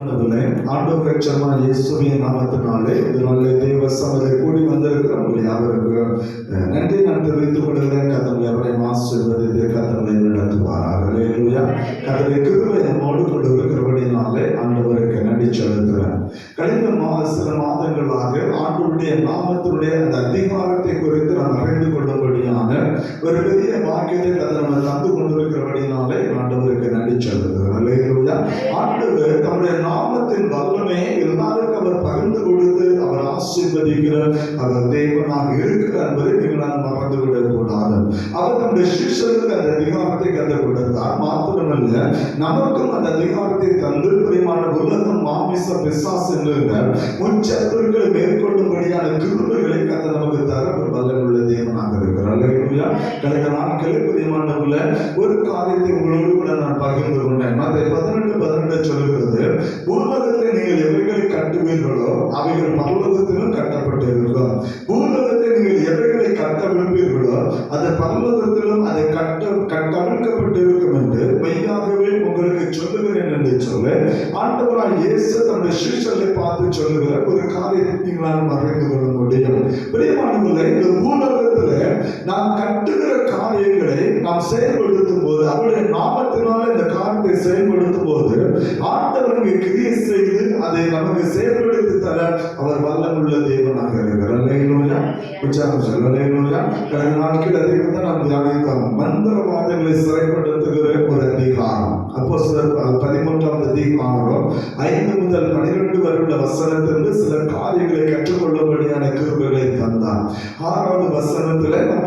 ஆண்டவர் எச்சமா இயேசுவிய நாமத்தினாலே இந்த நல்ல தேவ சமதை கூடி வந்திருக்கிற உங்கள் நன்றி நான் தெரிவித்துக் கொள்கிறேன். கத்தனை அவரை ஆசீர்வதித்து கத்தனை நடத்துவார் அல்லேலூயா கத்தனை கிருபை நம்மோடு கொண்டு இருக்கிறபடினாலே ஆண்டவருக்கு நன்றி செலுத்துகிறேன். கழிந்த மா சில மாதங்களாக ஆண்டவருடைய நாமத்தினுடைய அந்த அதிகாரத்தை குறித்து நாம் அறிந்து கொள்ளும்படியான ஒரு பெரிய வாக்கியத்தை கதை நம்ம தந்து கொண்டிருக்கிறபடினாலே ஆண்டவருக்கு நன்றி செலுத்துகிறேன். ஆண்டவர் தம்முடைய நாமத்தின் வல்லமே எல்லாருக்கும் அவர் பகிர்ந்து கொடுத்து அவர் ஆசீர்வதிக்கிற அவர் தேவனாக இருக்கிறார் என்பதை நீங்கள் நான் மறந்து கூடாது அவர் தம்முடைய சிஷ்யருக்கு அந்த அதிகாரத்தை கற்றுக் கொடுத்தார். மாத்திரமல்ல நமக்கும் அந்த அதிகாரத்தை தந்து பிரியமான உலகம் மாமிச பிசாஸ் என்று உச்சத்திற்கு மேற்கொள்ளும்படியான கிருபைகளை கத்த நமக்கு தர இருக்கிறார் கடந்த நாட்களில் புதிய பிரியமானவர்கள ஒரு காரியத்தை உங்களோடு கூட நான் பகிர்ந்து கொண்டேன். மற்ற பதினெட்டு பதினெட்டு சொல்லுகிறது பூலோகத்தில் நீங்கள் எவைகளை கட்டுவீர்களோ அவைகள் பல்லோகத்திலும் கட்டப்பட்டு இருக்கும் பூலோகத்தில் நீங்கள் எவைகளை கட்ட கட்டவிழ்ப்பீர்களோ அது பரலோகத்திலும் அதை கட்ட கட்டவிழ்க்கப்பட்டிருக்கும் என்று மெய்யாகவே உங்களுக்கு சொல்லுகிறேன் என்று சொல்லு ஆண்டவராய் இயேசு தன்னுடைய சிஷ்யர்களை பார்த்து சொல்லுகிற ஒரு காரியத்தை நீங்களால் மறைந்து கொள்ள முடியும். பிரியமானவர்களே இந்த பூலோகத்துல நாம் கட்டுகிற காரியங்களை நாம் செயல்படுத்தும் போது அவருடைய நாமத்தினால இந்த காரியத்தை செயல்படுத்தும் போது ஆண்டவருக்கு கிரியை செய்து அதை நமக்கு செயல்படுத்தி தர அவர் வல்லமுள்ள தேவனாக இருக்கிறார். அல்லேலூயா. உச்சாரம் சொல்ல அல்லேலூயா. கடந்த நாட்கள் அதிகம் நாம் தியானித்தோம். மந்திரவாதங்களை சிறைப்படுத்துகிற ஒரு அதிகாரம். அப்போ சிலர் பதிமூன்றாம் அதிகாரம் ஐந்து முதல் பனிரெண்டு வருட வசனத்திலிருந்து சில காரியங்களை கற்றுக்கொள்ளும்படியான கிருபைகளை தந்தார் ஆறாவது வசனம்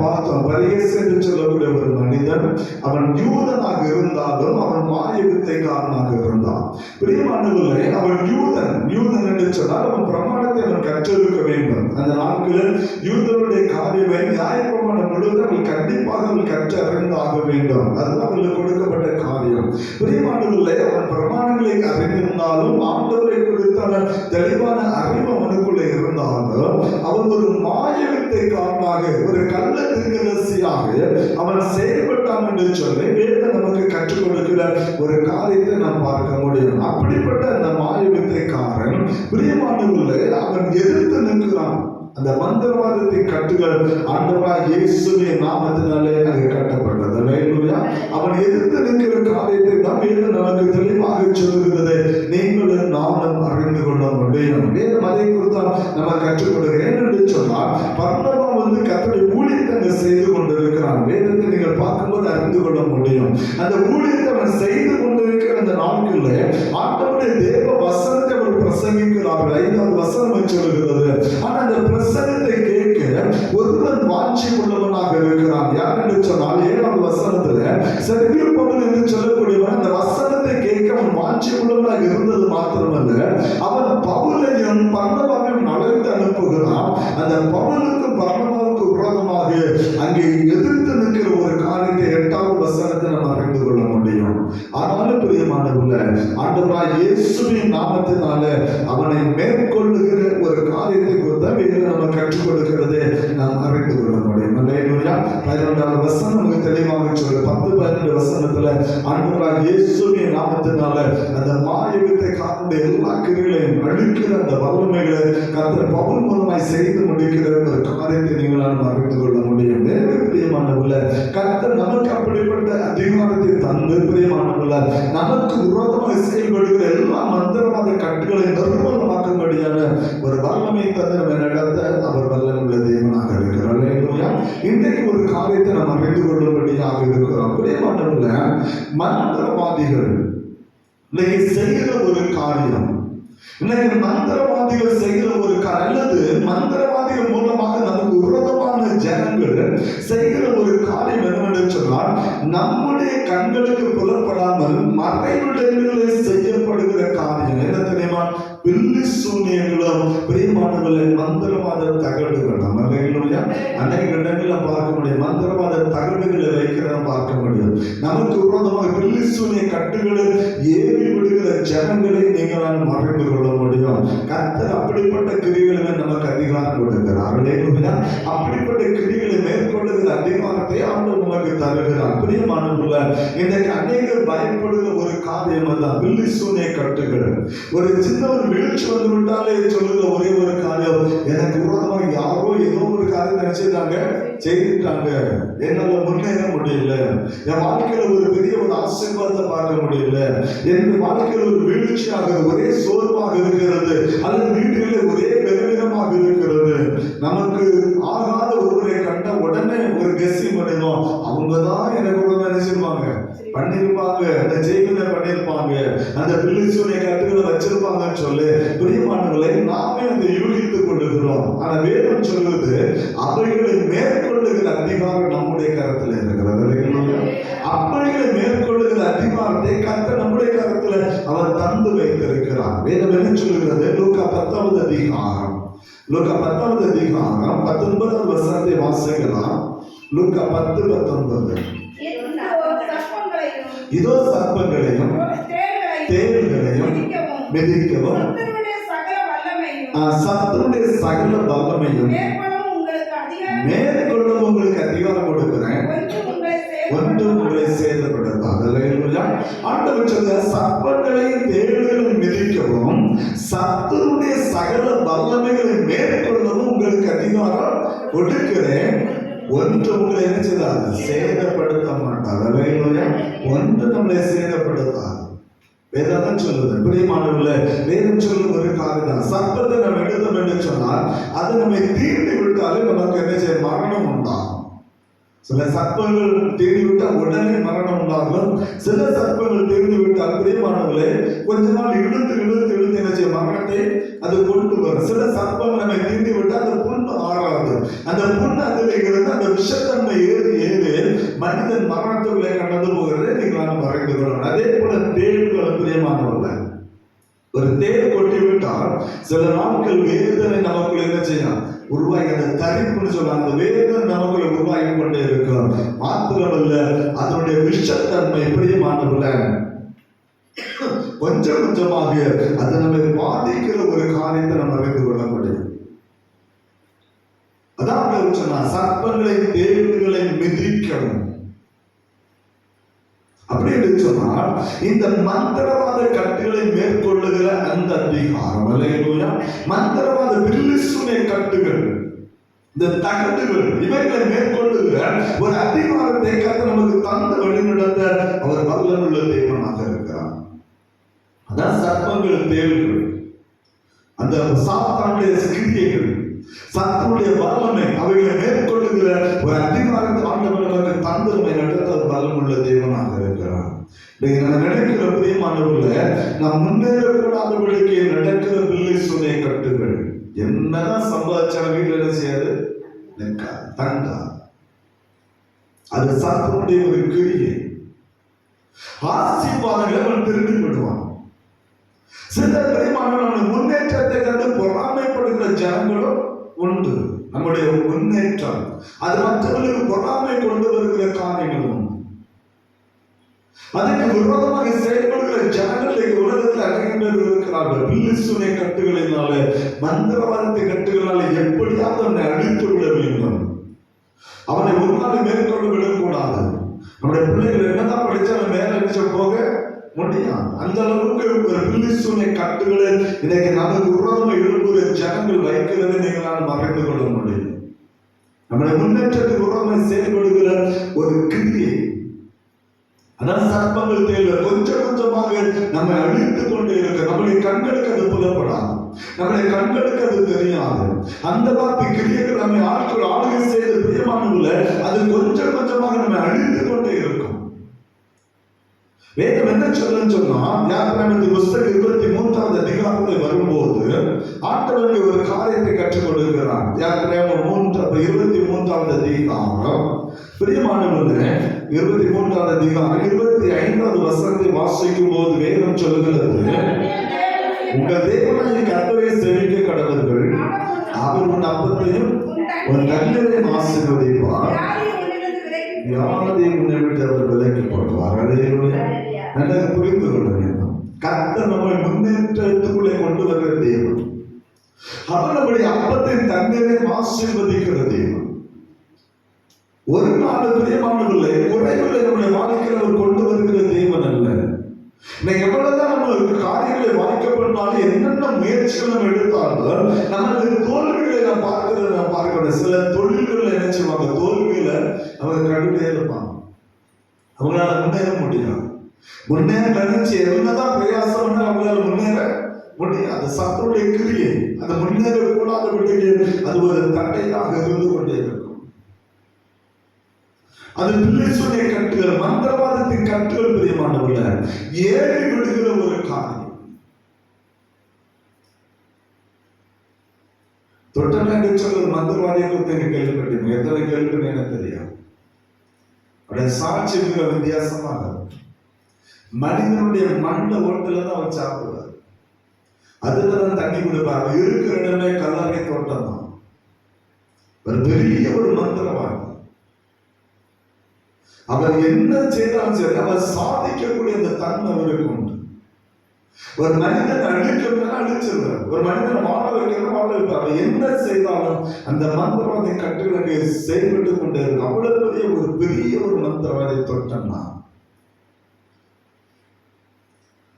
பார்த்தோம் பரியேசு என்று சொல்லக்கூடிய ஒரு மனிதன் அவன் யூதனாக இருந்தாலும் அவன் மாய வித்தைக்காரனாக இருந்தான். பிரியமானவர்களே அவன் யூதன் யூதன் என்று சொன்னால் அவன் பிரமாணத்தை அவன் கற்றிருக்க வேண்டும். அந்த நாட்களில் யூதனுடைய காரியமே நியாய பிரமாணம் முழுவதும் அவள் கண்டிப்பாக அவள் கற்றறிந்தாக வேண்டும். அதுதான் அவளுக்கு கொடுக்கப்பட்ட காரியம். பிரியமானவர்களே அவன் பிரமாணங்களை அறிந்திருந்தாலும் ஆண்டவரை குறித்தான தெளிவான அறிவு அவன் மாயவித்தை காரணமாக ஒரு கள்ள திருக்கரசியாக அவன் செயல்பட்டான் என்று சொல்லி வேதம் நமக்கு கற்றுக் கொடுக்கிற ஒரு காரியத்தை நாம் பார்க்க முடியும். அப்படிப்பட்ட அந்த மாயவித்தைக்காரன் பிரியமானவர்களை அவன் எதிர்த்து நிற்கிறான். அந்த மந்திரவாதத்தின் கட்டுகள் ஆண்டவரா இயேசுவே நாமத்தினாலே அது கட்டப்பட்டது. அல்லேலூயா அவன் எதிர்த்து நிற்கிற காரியத்தை தான் நமக்கு தெளிவாக சொல்லுகிறது. நீங்களும் நாமும் அறிந்து கொள்ள முடியும். வேதம் அதை குறித்து நம்ம கற்றுக்கொள்கிறேன் என்று சொன்னால் பர்ணவா வந்து கத்தனை ஊழியத்தை செய்து கொண்டிருக்கிறான். வேதத்தை நீங்கள் பார்க்கும்போது அறிந்து கொள்ள முடியும். அந்த ஊழியத்தை அவன் செய்து கொண்டிருக்கிற அந்த நாட்களில் ஆண்டவருடைய தேவ வசனத்தை பிரசங்கிக்கிறார்கள் ஐந்தாவது வசனம் சொல்லுகிறது. ஆனா அந்த பிரசங்கத்தை கேட்க ஒருவன் வாஞ்சி உள்ளவனாக இருக்கிறான். யார் என்று சொன்னால் ஏழாவது வசனத்துல சர்வீர் என்று சொல்லக்கூடியவன் அந்த வசனத்தை கேட்க அவன் வாஞ்சி உள்ளவனாக இருந்தது மாத்திரமல்ல. அவன் பவுலையும் பர்ணபாவையும் இயேசுவின் நாமத்தினால அவனை மேற்கொள்ளுகிற ஒரு காரியத்தை குறித்த நம்ம கற்றுக் கொடுக்கிறது நாம் அறிந்து கொள்ள முடியும் பதினொன்றாவது வசனம் நமக்கு தெளிவாக சொல்லு பத்து பதினெண்டு வசனத்துல ஆண்டவராய் இயேசுவின் நாமத்தினால அந்த மாயவித்தை காரண எல்லா கிரிகளையும் அழிக்கிற அந்த வல்லமைகளை கர்த்தர் பவுல் மூலமாய் செய்து முடிக்கிற ஒரு காரியத்தை நீங்களால் அறிந்து கொள்ள முடியும். வேறு பிரியமானவர்கள கர்த்தர் நம்ம நமக்கு விரோதமாக செயல்படுகிற எல்லா மந்திரவாத கட்டுகளை நிர்மூலமாக்கும்படியான ஒரு வல்லமை தந்து நம்ம நடத்த அவர் வல்லமுள்ள தேவனாக இருக்கிறார். இல்லையா இன்றைக்கு ஒரு காரியத்தை நாம் அறிந்து கொள்ளும்படியாக இருக்கிறோம். பிரியமானவர்கள மந்திரவாதிகள். இன்னைக்கு செய்கிற ஒரு காரியம். இன்னைக்கு மந்திரவாதிகள் செய்கிற ஒரு அல்லது மந்திரவாதிகள் மூலமாக நமக்கு விரோதமாக ஜனங்கள் செய்கிற ஒரு காரியம் என்னவென்று சொன்னால் நம்முடைய கண்களுக்கு புலப்படாமல் மறைவிடங்களில் செய்யப்படுகிற காரியம் என்ன தெரியுமா? பில்லி சூன்யங்களும் பிரியமானவர்களை மந்திரவாத தகடுகள். நம்ம இல்லையா அநேக இடங்களில் பார்க்க முடியும். மந்திரவாத தகடுகளை வைக்கிறத பார்க்க முடியும். நமக்கு விரோதமாக பில்லி சூன்ய கட்டுகளை ஏறி விடுகிற ஜனங்களை நீங்களால் மறைந்து கொள்ள முடியும் கர்த்தர் அப்படிப்பட்ட கிரிகளுமே நமக்கு அதிகாரம் கொடுக்கிறார். அப்படிப்பட்ட கிரிகளை மேற்கொள்ளுகிற அதிகாரத்தை அவங்க நமக்கு தருகிறான் பிரியமானவர்கள இன்றைக்கு அநேகர் பயன்படுகிற ஒரு காரியம் தான் வில்லி சூனை கட்டுகள். ஒரு சின்ன ஒரு வீழ்ச்சி வந்து விட்டாலே சொல்லுகிற ஒரே ஒரு காரியம் எனக்கு விரோதமாக யாரோ ஏதோ ஒரு காரியம் நினைச்சிட்டாங்க செய்துட்டாங்க என்னால முன்னேற முடியல. என் வாழ்க்கையில ஒரு பெரிய ஒரு ஆசீர்வாதத்தை பார்க்க முடியல. என் வாழ்க்கையில ஒரு வீழ்ச்சியாக ஒரே சோர்வாக இருக்கிறது. அல்லது வீட்டிலே ஒரே பெருமை பெருமிதமாக இருக்கிறது. நமக்கு ஆகாத ஒருவரை கண்ட உடனே ஒரு கெஸ்ஸி பண்ணிடும் அவங்க தான் எனக்கு கூட நினைச்சிருப்பாங்க பண்ணிருப்பாங்க அந்த ஜெயில பண்ணிருப்பாங்க அந்த பிள்ளை கட்டுகளை வச்சிருப்பாங்கன்னு சொல்லி. பிரியமானவர்களை நாமே அந்த யூகித்துக் கொண்டிருக்கிறோம் ஆனா வேதம் சொல்லுது அவைகளை மேற்கொள்ளுகிற அதிகாரம் நம்முடைய கரத்தில் இருக்கிறது. இல்லைங்களா? அவைகளை மேற்கொள்ளுகிற அதிகாரத்தை கத்த நம்முடைய கரத்துல அவர் தந்து வைத்திருக்கிறார். வேதம் என்ன சொல்லுகிறது? லூக்கா பத்தாவது அதிகாரம். லூக்கா பத்தாவது அதிகாரம் பத்தொன்பதாவது வசனத்தை வாசிக்கலாம். லூக்கா பத்து பத்தொன்பது இதோ சர்ப்பங்களையும் தேள்களையும் மிதிக்கவும். சத்துருடைய சகல வல்லமையும் மேற்கொள்ளும் உங்களுக்கு அதிகாரம் கொடுக்கிறேன். ஒன்றும் உங்களை அல்லேலூயா. ஆண்டவர் சொல்ல சர்ப்பங்களையும் தேடுகளையும் மிதிக்கவும் சத்துருடைய சகல வல்லமைகளை மேற்கொள்ளவும் உங்களுக்கு அதிகாரம் கொடுக்கிறேன். ஒன்று உங்களை என்ன செய்தாது சேதப்படுத்த மாட்டார். ஒன்று நம்மளை சேதப்படுத்தாது. வேதம் சொல்லுது. பிரியமானவர்கள வேதம் சொல்லும் ஒரு காரியம் சர்ப்பத்தை நம்ம எடுத்தோம் என்று சொன்னால் அது நம்மை தீர்ந்து விட்டாலே நமக்கு என்ன செய்ய மரணம் உண்டாகும். சில சர்ப்பங்கள் தீண்டி விட்டால் உடனே மரணம் உண்டாகும். சில சர்ப்பங்கள் தேடி விட்டால் பிரியமானவர்களே கொஞ்ச நாள் இழுத்து இழுத்து இழுத்து என்ன மரணத்தை அது கொண்டு வரும். சில சர்ப்பங்கள் நம்மை தீண்டி விட்டால் அந்த புண்ணு ஆறாது. அந்த புண்ணு அதில் இருந்து அந்த விஷத்தன்மை ஏறி ஏறி மனிதன் மரணத்துக்குள்ளே கடந்து போகிறதே நீங்கள் நாம் மறைந்து கொள்ளணும் அதே போல தேடுகளும் பிரியமானவர்கள் ஒரு தேர் கொட்டி விட்டால் சில நாட்கள் வேதனை நமக்குள்ள என்ன செய்யலாம் உருவாகி அந்த தரிப்புன்னு சொல்ல அந்த வேதனை நமக்குள்ள உருவாகி கொண்டே இருக்கும். மாத்திரமல்ல அதனுடைய விஷத்தன்மை பிரியமானவர்கள கொஞ்சம் கொஞ்சமாக அது நம்மை பாதிக்கிற ஒரு காரியத்தை நம்ம அறிந்து கொள்ள முடியும் அதான் சொன்னா சர்ப்பங்களை தேவர்களை மிதிக்கணும். அப்படி என்று சொன்னால் இந்த மந்திரவாத கட்டுகளை மேற்கொள்ளுகிற அந்த அதிகாரம் அல்லேலூயா மந்திரவாத பில்லிசுனை கட்டுகள் இந்த தகட்டுகள் இவைகளை மேற்கொள்ளுகிற ஒரு அதிகாரத்தை கத்து நமக்கு தந்து வழிநடத்த அவர் வல்லமுள்ள தேவனாக இருக்கிறார். அதான் சர்ப்பங்கள் தேவைகள் அந்த சாத்தானுடைய கிரியைகள் சத்துடைய வல்லமை அவைகளை மேற்கொள்ளுகிற ஒரு அதிகாரத்தை ஆண்டவர் நமக்கு தந்திரமை நடத்த ஒரு வல்லமுள்ள தேவனாக இருக்கிறார். இன்னைக்கு நம்ம நினைக்கிற பிரியமானவர்கள நாம் முன்னேறக்கூடாதவர்களுக்கு நடக்கிற பிள்ளை சுமையை கட்டுகள். என்னதான் சம்பாதிச்சாலும் வீட்டில் என்ன செய்யாது? நிற்கா தங்கா அது சத்துடைய ஒரு கிரியை. ஆசீர்வாதங்களை அவன் திரும்பி விடுவான். சில பிரியமானவர்கள் முன்னேற்றத்தை கண்டு பொறாமைப்படுகிற ஜனங்களும் உண்டு நம்முடைய முன்னேற்றம் அது மற்றவர்களுக்கு பொறாமை கொண்டு வருகிற காரியங்களும். உண்டு அதுக்கு விரோதமாக செயல்படுகிற ஜனங்கள் இந்த உலகத்தில் அநேக இருக்கிறார்கள். பில்லிசுனை கட்டுகளினால மந்திரவாதத்தை கட்டுகளால எப்படியாவது அவனை அழித்து விட வேண்டும். அவனை ஒரு நாள் மேற்கொண்டு விடக்கூடாது. நம்முடைய பிள்ளைகள் என்னதான் படிச்சாலும் மேல நினைச்ச போக முடியாது. அந்த அளவுக்கு ஒரு பில்லிசுனை கட்டுகளை இன்னைக்கு நமக்கு விரோதமாக எழுப்புகிற ஜனங்கள் வைக்கிறது நீங்களால் மறைந்து கொள்ள முடியும். நம்மளை முன்னேற்றத்துக்கு விரோதமாக செயல்படுகிற ஒரு கிரியை அதான் சர்ப்பங்கள் தேவை. கொஞ்சம் கொஞ்சமாக நம்மை அழித்துக் கொண்டே இருக்க நம்முடைய கண்களுக்கு அது புலப்படாது. நம்முடைய கண்களுக்கு அது தெரியாது. அந்த மாதிரி கிரியைகள் நம்மை ஆட்கள் ஆளுகை செய்த பிரியமானதுல அது கொஞ்சம் கொஞ்சமாக நம்மை அழித்துக் கொண்டே இருக்கும். வேதம் என்ன சொல்லுன்னு சொன்னா யாத்திராமத்து புஸ்தகம் இருபத்தி மூன்றாவது அதிகாரத்தில் வரும்போது ஆண்டவருக்கு ஒரு காரியத்தை கற்றுக் கொடுக்கிறார் யாத்திராம மூன்று இருபத்தி மூன்றாவது அதிகாரம். பிரியமானவர்களே இருபத்தி மூன்றாவது அதிகாரம் இருபத்தி ஐந்தாவது வசனத்தை வாசிக்கும் போது வேதம் சொல்லுகிறது உங்கள் தேவனாய் கர்த்தரை செவிக்க கடவர்கள் அவர் உன் அப்பத்தையும் உன் தண்ணீரையும் ஆசீர்வதிப்பார். யாரையும் உன்னை விட்டு அவர் விலக்கி போடுவார் நல்லது புரிந்து கொள்ள வேண்டும் கர்த்தர் நம்மை முன்னேற்றத்துக்குள்ளே கொண்டு வர தேவன் தந்தையை ஆசீர்வதிக்கிற தேவன் ஒரு நாள் பிரியமானவில்லை குறைகளை நம்முடைய வாழ்க்கையில் அவர் கொண்டு வருகிற தேவன் அல்ல இன்னைக்கு எவ்வளவுதான் நம்மளுக்கு காரியங்களை வாய்க்கப்பட்டாலும் என்னென்ன முயற்சிகள் நம்ம எடுத்தாலும் நமக்கு தோல்விகளை நான் பார்க்கிறத நான் பார்க்கிறேன் சில தொழில்களை என்ன செய்வாங்க தோல்வியில அவங்க கண்டுட்டே இருப்பாங்க அவங்களால முன்னேற முடியாது முன்னேற நினைச்சு என்னதான் பிரயாசம் பண்ணா அவங்களால முன்னேற அது சத்துடைய கிரியை. அந்த முன்னேற கூடாத விட்டுக்கு அது ஒரு தடையாக இருந்து கொண்டே இருக்கும். அது பிள்ளைசுடைய கட்டுகள் மந்திரவாதத்தின் கட்டுகள் பிரியமானவர்கள ஏறி விடுகிற ஒரு காரியம். தொட்டநாடு சொல்ற மந்திரவாதியை குறித்து எனக்கு கேள்விப்பட்டேன். எத்தனை கேள்வி எனக்கு தெரியும் அப்படியே சாட்சி மிக வித்தியாசமாக இருக்கும். மனிதனுடைய மண்ட ஓட்டில தான் அவர் சாப்பிடுவார் அதுல தான் தண்ணி கொடுப்பாங்க இருக்கிற இடமே கல்லறை தோட்டம் தான். ஒரு பெரிய ஒரு மந்திரவாதி அவர் என்ன செய்தாலும் சரி அவர் சாதிக்கக்கூடிய அந்த தன்மை அவருக்கு உண்டு. ஒரு மனிதன் அழிக்கணும்னா அழிச்சிருவார். ஒரு மனிதன் வாழ வைக்கணும் வாழ வைப்பார். அவர் என்ன செய்தாலும் அந்த மந்திரவாதி கட்டுகளுக்கு செயல்பட்டு கொண்டே இருக்கும். அவ்வளவு பெரிய ஒரு பெரிய ஒரு மந்திரவாதி தொட்டம்னா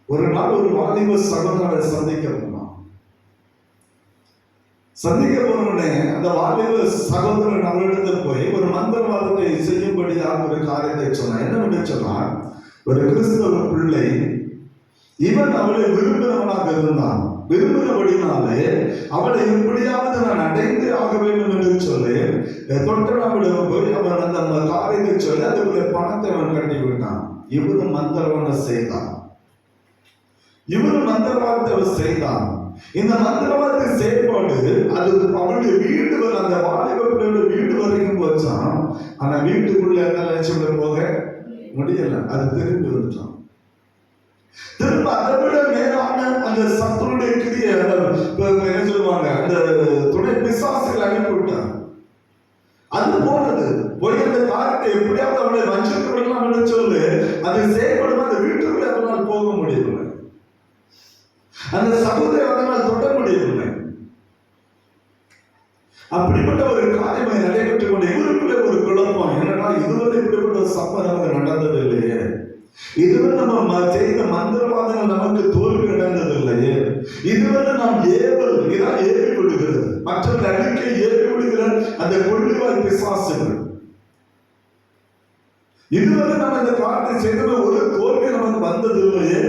ஒரு நாள் ஒரு வாலிப சகோதரரை சந்திக்க போனான். சந்திக்க போனவுடனே அந்த வாலிப சகோதரன் அவரிடத்தில் போய் ஒரு மந்திரவாதத்தை செய்யும்படியாக ஒரு காரியத்தை சொன்னான். என்ன சொன்னான் ஒரு கிறிஸ்தவ பிள்ளை இவன் அவளை விரும்பினவனாக இருந்தான். விரும்பினபடினாலே அவளை எப்படியாவது நான் அடைந்து ஆக வேண்டும் என்று சொல்லி தொட்டனாவிடம் போய் அவன் அந்த அந்த காரியத்தை சொல்லி அதுக்குள்ள பணத்தை அவன் கட்டி விட்டான் இவரும் மந்திரவனை செய்தான். இவரும் மந்திரவாதத்தை அவர் செய்தான். இந்த மந்திரவாதத்தை செயல்பாடு அது அவனுடைய வீடு வரை அந்த வாலிப வீடு வரைக்கும் வச்சான் ஆனா வீட்டுக்குள்ள என்ன லட்சம் போக முடியல. அது திரும்பி வந்துட்டான். திரும்ப அதை விட மேலான அந்த சத்துருடைய கிரிய என்ன சொல்லுவாங்க? அந்த துணை பிசாசுகள் அனுப்பிவிட்டான் அது போனது. போய் அந்த காரியத்தை எப்படியாவது அவளை வஞ்சித்து விடலாம் சொல்லு. அது செயல்படும் அந்த வீட்டுக்குள்ள அவனால் போக முடியவில்லை. அந்த சகோதரி அவனால் தொட முடியவில்லை அப்படிப்பட்ட ஒரு காரியமாய் நடைபெற்றுக் கொண்டு இவருக்குள்ள ஒரு குழப்பம். என்னன்னா இதுவரை இப்படிப்பட்ட ஒரு சம்பவம் நடந்தது இல்லையே? இதுவரை நம்ம ம- செய்த மந்திரவாதங்கள் நமக்கு தோல்வி நடந்தது இல்லையே? இதுவரை நாம் ஏவல் இதான் ஏவி விடுகிறது மற்றவர்கள் அடிக்கை ஏவி விடுகிற அந்த கொள்ளிவாய் பிசாசுகள். இதுவரை நம்ம இந்த காரியத்தை செய்தது ஒரு தோல்வி நமக்கு வந்தது இல்லையே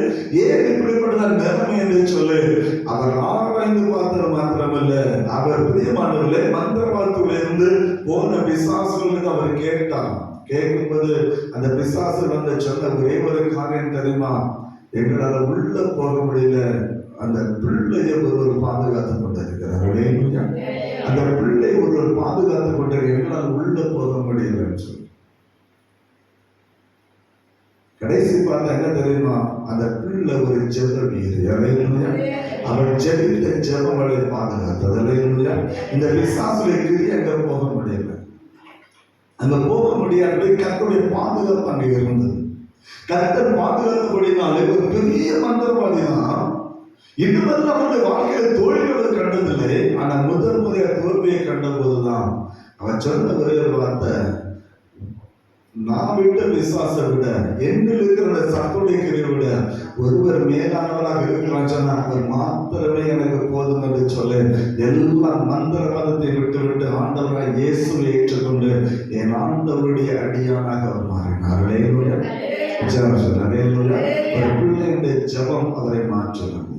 ஏன் இப்படிப்பட்ட நிலைமை என்று சொல்லி அவர் ஆராய்ந்து பார்த்தது மாத்திரமல்ல அவர் பிரியமானவர்களே மந்திரவாதத்திலிருந்து போன பிசாசுகளுக்கு அவர் கேட்டான். கேட்கும்போது அந்த பிசாசு வந்த சொன்ன ஒரே ஒரு காரியம் தெரியுமா? எங்களால உள்ள போக முடியல. அந்த பிள்ளையை ஒருவர் பாதுகாத்து கொண்டிருக்கிறார். அந்த பிள்ளை ஒருவர் பாதுகாத்து கொண்டிருக்க எங்களால் உள்ள போக முடியல சொல்லி. கடைசி பார்த்தா என்ன தெரியுமா? அந்த பிள்ளை ஒரு ஜெப வீடு ஜெபித்த ஜெபம் பாதுகாத்தது. இந்த பிசாசுடைய கிரி போக முடியல. அந்த போக முடியாத கத்தருடைய பாதுகாப்பு அங்கே இருந்தது. கத்தர் பாதுகாத்தபடினாலே ஒரு பெரிய மந்திரவாதி தான் இதுவரை அவருடைய வாழ்க்கையில தோல்விகளை கண்டதில்லை. ஆனா முதல் முறையாக தோல்வியை கண்ட போதுதான் அவன் சொன்ன ஒரே வார்த்தை நான் விட்ட விசுவாசத்தை விட என்னில் இருக்கிற சத்துடைய கிரியை விட ஒருவர் மேலானவராக இருக்கிறான் சொன்னா அவர் மாத்திரமே எனக்கு போதும் என்று சொல்லி. எல்லா மந்திரவாதத்தை விட்டு விட்டு ஆண்டவராக இயேசுவை ஏற்றுக்கொண்டு என் ஆண்டவருடைய அடியானாக அவர் மாறினார். ஒரு பிள்ளையுடைய ஜெபம் அவரை மாற்றினது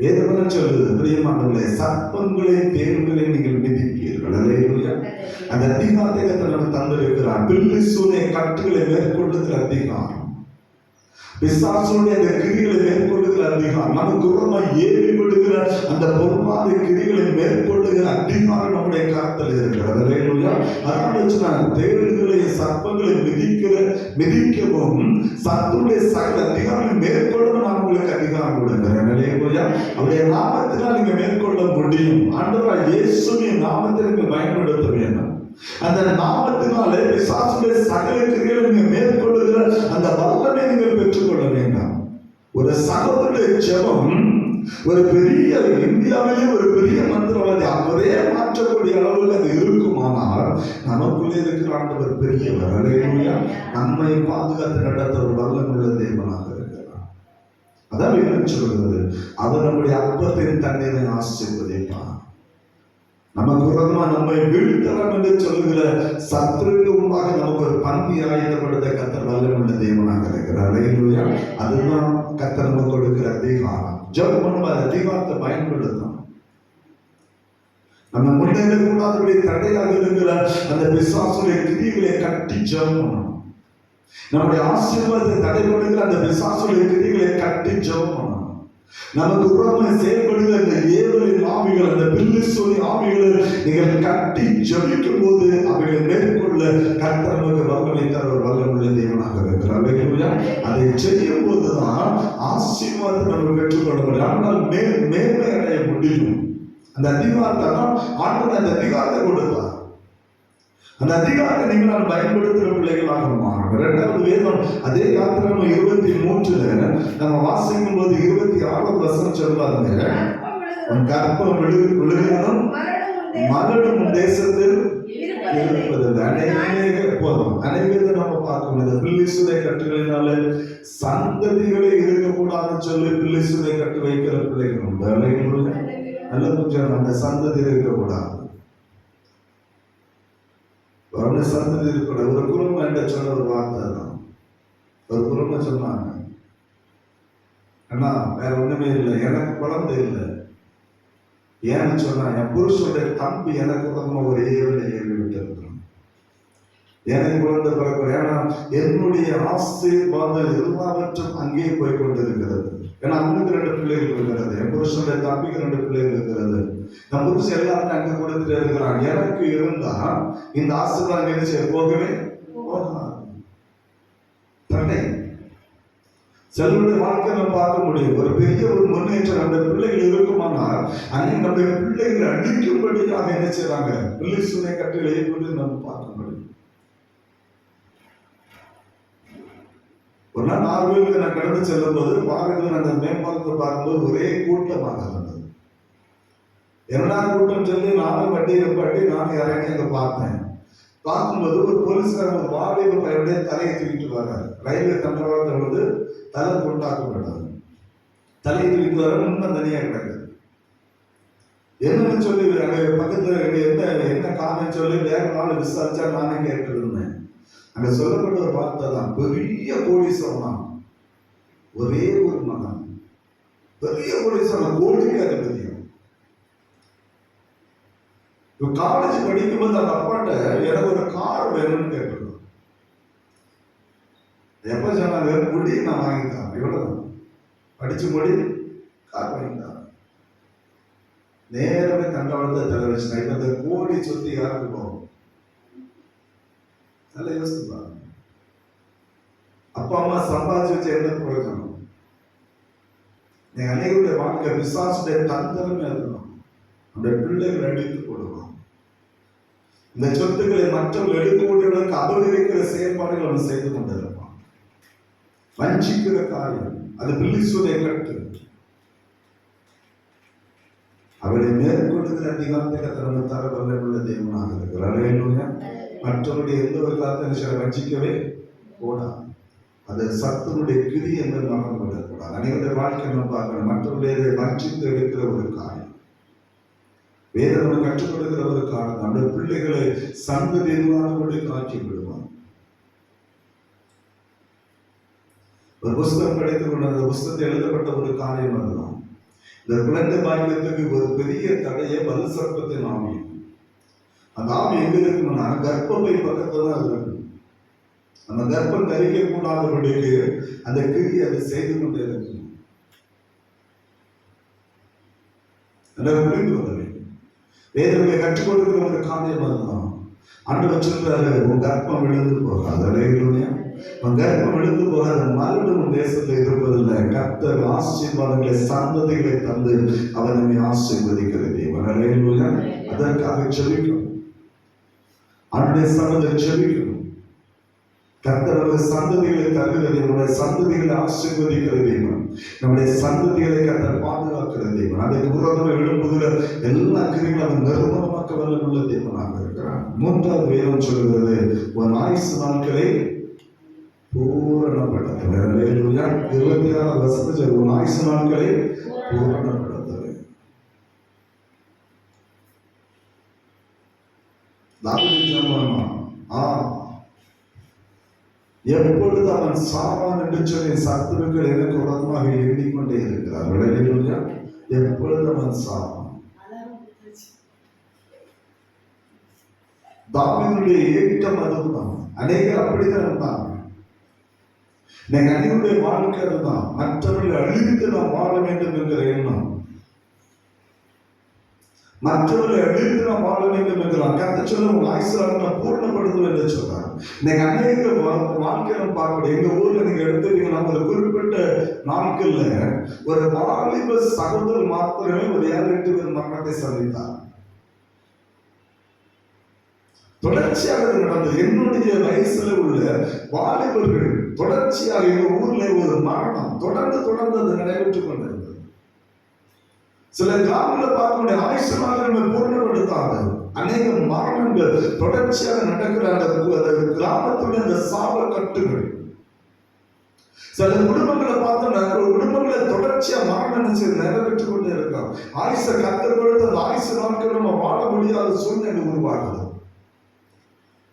வேதவனம் சொல்லுது பிரியமானவர்களே சர்ப்பங்களை தேர்வுகளை நீங்கள் மிதிப்பீர்கள் அந்த அதிகாரத்தை நமக்கு தந்திருக்கிறார். பில்லி சூரிய கட்டுகளை மேற்கொள்ளுகிற அதிகாரம் பிசாசுடைய அந்த கிரிகளை மேற்கொள்ளுகிற அதிகாரம் நமக்கு உரமா ஏறி விடுகிற அந்த பொறுப்பாத கிரிகளை மேற்கொள்ளுகிற அதிகாரம் நம்முடைய கரத்தில் இருக்கிறது. அதனால சொன்னாங்க சர்ப்பங்களை மிதிக்கிற மிதிக்கவும் சத்துடைய சகல அதிகாரம் மேற்கொள்ளவும் நான் உங்களுக்கு அதிகாரம் கொடுக்கிறேன். அவருடைய நாமத்தினால் நீங்க மேற்கொள்ள முடியும். ஆண்டவராய் இயேசுவின் நாமத்திற்கு பயன்படுத்த வேண்டாம். அந்த நாமத்தினாலே பிசாசுடைய சகல கிரிகளை நீங்க மேற்கொள்ளுகிற அந்த வல்லமை நீங்கள் பெற்றுக்கொள்ள வேண்டாம். ஒரு சகோதரனுடைய ஜெபம் ஒரு பெரிய இந்தியாவிலே ஒரு பெரிய மந்திரவாதி அவரே மாற்றக்கூடிய அளவுக்கு அது இருக்குமானால் நமக்குள்ளே இருக்கிற ஆண்டவர் பெரியவர். அல்லேலூயா நம்மை பாதுகாத்து நடத்த ஒரு வல்லமுள்ள தேவனாக இருக்கிறார். அதான் சொல்கிறது அவர் நம்முடைய அப்பத்தின் தண்ணீரை ஆசிர்வதிப்பார். நமக்கு விரோதமா நம்மை வீழ்த்தலாம் என்று சொல்லுகிற சத்துருக்கு முன்பாக நமக்கு ஒரு பந்தி ஆயுதப்படுத்த கத்தர் வல்லமுள்ள தேவனாக இருக்கிறார். அல்லேலூயா அதுதான் கத்தர் நமக்கு கொடுக்கிற அதிகாரம். ஜெபம் பண்ணும் அந்த அதிகாரத்தை பயன்படுத்தணும். நம்ம முன்னேற கூடாதபடி தடையாக இருக்கிற அந்த பிசாசுடைய கிரிகளை கட்டி ஜெபம் பண்ணணும். நம்முடைய ஆசீர்வாதத்தை தடைபடுகிற அந்த பிசாசுடைய கிரிகளை கட்டி ஜெபம் பண்ணணும். நமக்கு உறவை செயல்படுகிற அந்த ஏவலின் ஆவிகள் அந்த பில்லு சொல்லி ஆவிகளை நீங்கள் கட்டி ஜபிக்கும் போது அவைகளை மேற்கொள்ள கர்த்தர் நமக்கு வல்லமை தர ஒரு வல்லமுள்ள தேவனாக இருக்கிறார். அதை செய்யும் போதுதான் ஆசீர்வாதம் நம்ம பெற்றுக்கொள்ள முடியும் ஆனால் மேல் மேன்மை அடைய முடியும். அந்த அதிகாரத்தை தான் ஆண்டவர் அந்த அதிகாரத்தை கொடுத்தார் அந்த அதிகாரத்தை நீங்கள் நான் பயன்படுத்துகிற பிள்ளைகளாக மாறணும். இரண்டாவது வேதம் அதே யாத்திரம் இருபத்தி மூன்றுல நம்ம வாசிக்கும் போது இருபத்தி ஆறாவது வசனம் சொல்வாருங்க உன் கற்பம் விழு விழுகிறதும் மகளும் தேசத்தில் இருப்பதில்லை. அநேக போதும். அநேகத்தை நம்ம பார்க்க முடியாது. பிள்ளிசுதை கட்டுகளினால சந்ததிகளே இருக்கக்கூடாதுன்னு சொல்லி பிள்ளிசுதை கட்டு வைக்கிற பிள்ளைகள் உண்டு. அல்லேலூயா. நல்ல கொஞ்சம் அந்த சந்ததி இருக்கக்கூடாது. ஒரு சந்ததி இருக்கக்கூடாது ஒரு குடும்பம் என்ற சொன்ன ஒரு வார்த்தை தான் ஒரு குடும்பம் சொன்னாங்க. அண்ணா வேற ஒண்ணுமே இல்லை. எனக்கு குழந்தை இல்லை. ஏன்னு சொன்னா என் புருஷனுடைய தம்பி எனக்கு உதவ ஒரு ஏழு ஏழு விட்டு இருக்கிறான் எனக்கு குழந்தை பிறகு ஏன்னா என்னுடைய ஆசீர்வாதம் எல்லாவற்றும் அங்கேயே போய் கொண்டிருக்கிறது. ஏன்னா அவனுக்கு ரெண்டு பிள்ளைகள் இருக்கிறது. என் புருஷனுடைய தம்பிக்கு ரெண்டு பிள்ளைகள் இருக்கிறது. நம்ம புருஷன் எல்லாருமே அங்க கொடுத்துட்டு இருக்கிறான். எனக்கு இருந்தா இந்த ஆசீர்வாதம் என்ன செய்ய போகவே போகாது. செல்வனுடைய வாழ்க்கை நம்ம பார்க்க முடியும். ஒரு பெரிய ஒரு முன்னேற்றம் அந்த பிள்ளைகள் இருக்குமானால் அன்னைக்கு நம்முடைய பிள்ளைகளை அழிக்கும்படியாக என்ன செய்றாங்க? பிள்ளை சுனை கட்டில் ஏற்பட்டு நம்ம பார்க்க முடியும். ஒரு நாள் நார்வேலுக்கு நான் கடந்து செல்லும் போது பாறையில் அந்த மேம்பாலத்தை பார்க்கும்போது ஒரே கூட்டமாக இருந்தது. என்னடா கூட்டம் சொல்லி நானும் வண்டியை பட்டி நானும் இறங்கி அங்க பார்த்தேன். பார்க்கும்போது ஒரு போலீஸ்கார ஒரு வாலிப பையனுடைய தலையை தூக்கிட்டு வர்றாரு. ரயில்வே தண்டவாளத்தை வந்து தலை கொண்டாக்கப்பட்டது தலையை தூக்கிட்டு வர முன்ன தனியாக கிடக்குது என்னன்னு சொல்லி அங்க பக்கத்தில் என்ன என்ன காரணம் சொல்லி வேற நாள் விசாரிச்சா நானே கேட்டு அங்க சொல்லப்பட்ட ஒரு வார்த்தை தான் பெரிய கோடீஸ்வரன் ஒரே ஒரு மகன். பெரிய கோடீஸ்வரன் கோடிக்கு அதிபதியம் காலேஜ் படிக்கும்போது அந்த அப்பாட்ட எனக்கு ஒரு கார் வேணும்னு கேட்டிருந்தோம் எப்ப சொன்னாங்க? முடி நான் வாங்கி தரேன் படிச்சு முடி கார் வாங்கிட்டான் நேரமே தண்டவாளத்தை தலைவச்சு வச்சுட்டேன் இந்த கோடி சொத்து யாருக்கு போகும் நல்லா யோசித்து பாருங்க அப்பா அம்மா சம்பாதிச்சு வச்ச என்ன பிரயோஜனம் என் அனைவருடைய வாழ்க்கை விசாசுடைய தந்திரமே இருக்கணும் அந்த பிள்ளைகள் அழித்து போடுவான் இந்த சொத்துக்களை மற்றவர்கள் எடுக்கக்கூடியவர்களுக்கு அபகரிக்கிற செயல்பாடுகள் அவன் செய்து கொண்டிருப்பான். வஞ்சிக்கிற காரியம் அது பில்லிசுடைய கட்டு. அவரை மேற்கொள்ளுகிற அதிகாரத்தை கத்திரம தர வல்லமுள்ள தேவனாக இருக்கிறார். அல்லேலூயா. மற்றவருடைய எந்த ஒரு காலத்தை வஞ்சிக்கவே கூடாது. அது சத்துனுடைய கிரி என்று மறந்து விடக்கூடாது. அனைவருடைய வாழ்க்கை நம்ம பார்க்கணும். மற்றவருடைய வஞ்சித்து எடுக்கிற ஒரு காரியம். வேதம் நம்ம கற்றுக் கொடுக்கிற ஒரு காரணம் அந்த பிள்ளைகளை சந்ததி இல்லாதபடி காட்சி விடுவான். ஒரு புஸ்தகம் படித்துக் கொண்டு அந்த புஸ்தத்தை எழுதப்பட்ட ஒரு காரியம் அதுதான். இந்த குழந்தை பாக்கியத்துக்கு ஒரு பெரிய தடையை வலு சர்ப்பத்தை நாமியும் அந்த ஆவி எங்க இருக்கணும்னா கர்ப்பப்பை பக்கத்துல தான் அது இருக்கு. அந்த கர்ப்பம் தரிக்க கூடாதபடிக்கு அந்த கிரி அதை செய்து கொண்டே இருக்கும் புரிந்து கொள்ளவே வேண்டும் கற்றுக் கொடுக்கிற ஒரு காரியம் அதுதான். ஆண்டவர் சொல்றாரு உன் கர்ப்பம் விழுந்து போகாது. அலையிலுடைய உன் கர்ப்பம் விழுந்து போகாத. மறுபடியும் உன் தேசத்தில் இருப்பதில்லை. கர்த்தர் ஆசீர்வாதங்களை சந்ததிகளை தந்து அவர் நம்மை ஆசீர்வதிக்கிற தேவன். அதற்காக செபிக்கும் அவருடைய சமதை செவிக்கணும் கர்த்தரது சந்ததிகளை தருகிற நம்முடைய சந்ததிகளை ஆசீர்வதிக்கிற தெய்வம் நம்முடைய சந்ததிகளை கர்த்தர் பாதுகாக்கிற தெய்வம் அதை விரோதமாக எழும்புகிற எல்லா கிரிகளும் அவன் நிர்மலமாக்க வல்லமுள்ள தெய்வனாக இருக்கிறான். மூன்றாவது வேதம் சொல்கிறது உன் ஆயுசு நாட்களை பூரணப்படுத்துவேன். இருபத்தி ஆறாவது வசனத்தில் உன் ஆயுசு நாட்களை பூரணப்படுத்துவேன். தாவீது ஜெபமா எப்பொழுது அவன் சாவான் என்று சொல்லி சத்துருக்கள் எனக்கு உரமாக எண்ணிக்கொண்டே இருக்கிறார்கள். எப்பொழுது அவன் சாவான் தாவினுடைய ஏற்றம் அதுதான். அநேகர் அப்படிதான் இருந்தாங்க. நீங்க அனைவருடைய வாழ்க்கை அதுதான். மற்றவர்களை அழித்து நாம் வாழ வேண்டும் என்கிற எண்ணம். மற்றவர்கள் அழித்து நாம் வாழ வேண்டும் என்கிறான் கத்த சொல்ல உங்க ஆயுசாரத்தை பூர்ணப்படுத்தும் என்று சொல்றார் நீங்க அநேக வாழ்க்கையில பார்க்கணும். எங்க ஊர்ல நீங்க எடுத்துட்டீங்கன்னா ஒரு குறிப்பிட்ட நாட்கள்ல ஒரு வாலிப சகோதரர் மாத்திரமே ஒரு ஏழு எட்டு பேர் மரணத்தை சந்தித்தார். தொடர்ச்சியாக நடந்தது. என்னுடைய வயசுல உள்ள வாலிபர்கள் தொடர்ச்சியாக எங்க ஊர்ல ஒரு மரணம் தொடர்ந்து தொடர்ந்து அது நடைபெற்றுக் கொண்டது. சில கிராமங்களை பார்க்கக்கூடிய முடியும் ஆயுஷமாக பூர்ணப்படுத்தாது அநேக மரணங்கள் தொடர்ச்சியாக நடக்கிற அந்த கிராமத்துடைய அந்த சாப கட்டுகள் சில குடும்பங்களை பார்த்தோம்னா ஒரு குடும்பங்களை தொடர்ச்சியா மரணம் என்ன செய்து நிறைவேற்றிக் கொண்டே இருக்கான் ஆயுச கத்தர் பொழுது அந்த ஆயுச நாட்கள் நம்ம வாழ முடியாத சூழ்நிலை உருவாகுது.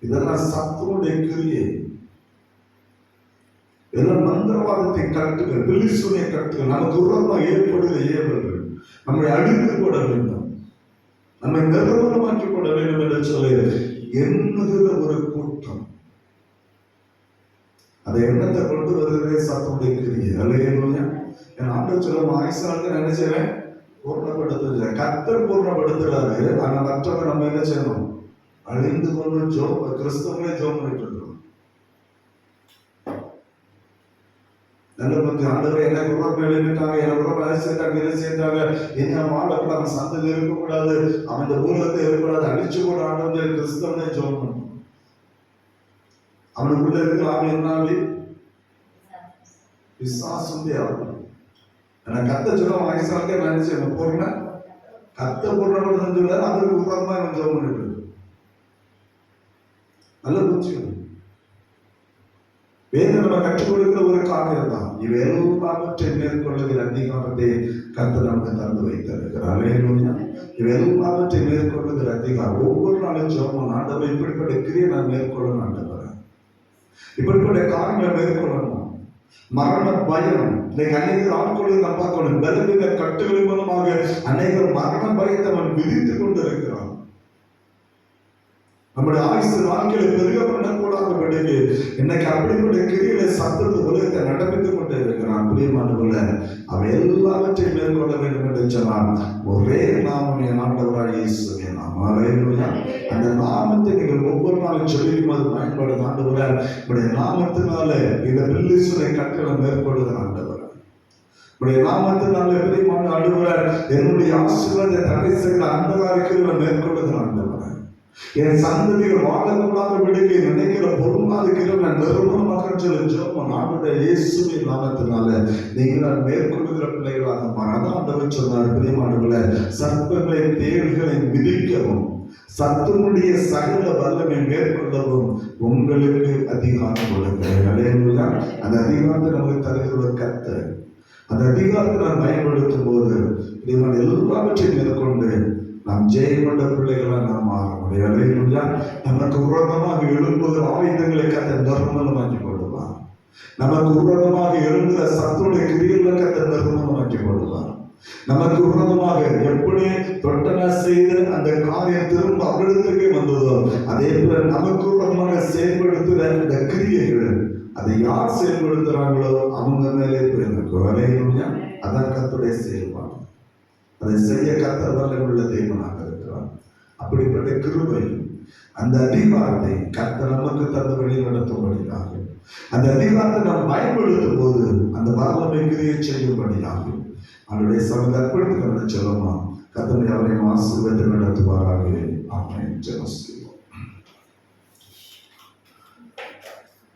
இதெல்லாம் சத்துருடைய கிரியை. இதெல்லாம் மந்திரவாதத்தை கட்டுகள் பில்லிசுனை கட்டுகள். நமக்கு உரமாக ஏற்படுகிற ஏவல்கள் நம்மை அழித்து போட வேண்டும். நம்மை நிர்மலமாக்கி போட வேண்டும் என்று சொல்லி எண்ணுகிற ஒரு கூட்டம். அதை எண்ணத்தை கொண்டு வருகிறதே சத்துடைய கிரியை. அல்லையா என் ஆண்டு சொல்லும் ஆயுசாக நினைச்சவன் பூர்ணப்படுத்த கத்தர் பூர்ணப்படுத்துறாரு. ஆனா மற்றவங்க நம்ம என்ன செய்யணும்? அழிந்து கொண்டு ஜோம் கிறிஸ்தவங்களே ஜோம் பண்ணிட்டு இருக்கோம் நல்ல கொஞ்சம் ஆண்டவரை என்ன குரம் எழுதிட்டாங்க என்ன குரம் வேலை செய்தாங்க இதை செய்தாங்க என்ன வாழக்கூடாது சந்ததி இருக்கக்கூடாது. அவன் இந்த ஊரகத்தை இருக்கக்கூடாது. அழிச்சு கூட ஆண்டவர் கிறிஸ்தவனே ஜோம் பண்ணும் அவனுக்குள்ள இருக்கிற ஆவி என்னாவி விசுவாசந்தே ஆகும் ஆனா கத்த சொல்ல வயசாக நினைச்சு போறேன் கத்த பூர்ணப்படுத்த சொல்ல அவருக்கு உரமா இவன் ஜோம் பண்ணிட்டு நல்ல புரிஞ்சுக்கணும் வேதம் நம்ம கற்றுக் கொடுக்கிற ஒரு காரியம் தான் இவை எல்லாவற்றை மேற்கொள்ளுகிற அதிகாரத்தை கத்து நமக்கு தந்து வைத்திருக்கிறார். அல்லேலூயா இவை எல்லாவற்றை மேற்கொள்ளுகிற அதிகாரம். ஒவ்வொரு நாளும் ஜோமன் ஆண்டவர் இப்படிப்பட்ட கிரியை நான் மேற்கொள்ளணும் ஆண்டவர். இப்படிப்பட்ட காரியங்களை மேற்கொள்ளணும். மரண பயம். இன்னைக்கு அநேகர் ஆட்கொள்ளும் நம்ம பார்க்கணும் பலவீன கட்டுகளின் மூலமாக அநேகர் மரண பயத்தை அவன் விதித்துக் கொண்டிருக்கிறான் நம்முடைய ஆயுசு வாழ்க்கையில பெருக பண்ணக்கூடாதபடிக்கு இன்னைக்கு அப்படிப்பட்ட கிரியில சத்தத்து உலகத்தை நடப்பித்துக் கொண்டே இருக்கிறான். பிரியமானவர்கள அவன் எல்லாவற்றையும் மேற்கொள்ள வேண்டும் என்று சொன்னான். ஒரே நாமம் என் ஆண்டவராக இயேசுவே நாமம் அல்லேலூயா. அந்த நாமத்தை நீங்கள் ஒவ்வொரு நாளும் சொல்லியும் அது பயன்படுது ஆண்டவர. உடைய நாமத்தினால இந்த பில்லிசுரை கட்டளை மேற்கொள்ளுகிற ஆண்டவர். உடைய நாமத்தினால பிரியமான ஆண்டவர் என்னுடைய ஆசீர்வாதத்தை தடை செய்கிற அந்தகாரிக்கிறவரை மேற்கொள்ளுகிற ஆண்டவர். என் சந்ததிகள் விடுக்க நினைக்கிற பொருளாதார நான் நிர்மலமாக சொல்லி ஜோம் நாடுடைய இயேசுவின் நாமத்தினால நீங்கள் மேற்கொள்கிற பிள்ளைகளாக மாறாதான் ஆண்டவர் சொன்னார். பிரியமானவர்கள சர்ப்பங்களை தேள்களை மிதிக்கவும் சத்துனுடைய சகல வல்லமை மேற்கொள்ளவும் உங்களுக்கு அதிகாரம் கொடுக்கிறேன் அந்த அதிகாரத்தை நமக்கு தருகிற கத்த அந்த அதிகாரத்தை நான் பயன்படுத்தும் போது இவன் எல்லாவற்றையும் மேற்கொண்டு நாம் ஜெயங்கொண்ட பிள்ளைகளாக நாம் மாற முடியும் அல்லேலூயா. நமக்கு உரதமாக எழும்புகிற ஆயுதங்களை கத்த நிர்மலமாக்கி கொள்ளுவார் நமக்கு உரதமாக எழும்புகிற சத்துடைய கிரியல கத்த நிர்மலமாக்கி கொள்ளுவார் நமக்கு உரதமாக எப்படி தொட்டன செய்து அந்த காரியம் திரும்ப அவரிடத்துக்கே வந்ததோ அதே போல நமக்கு உரதமாக செயல்படுத்துகிற அந்த கிரியைகள் அதை யார் செயல்படுத்துறாங்களோ அவங்க மேலே போயிருக்கும் அலையா அதான் கத்துடைய செயல்பாடு. அதை செய்ய கத்த வல்லமுள்ள தேவனாக இருக்கிறார். அப்படிப்பட்ட கிருபை அந்த அதிகாரத்தை கத்த நமக்கு தந்த வழி நடத்தும்படியாக அந்த அதிகாரத்தை நாம் பயன்படுத்தும் போது அந்த வல்லமை கிரியை செய்யும்படியாக அவருடைய சமத்தை அர்ப்பணித்து சொல்லுமா கத்தனை அவரை ஆசீர்வத்தை நடத்துவாராக. ஆமென். ஜெபஸ்து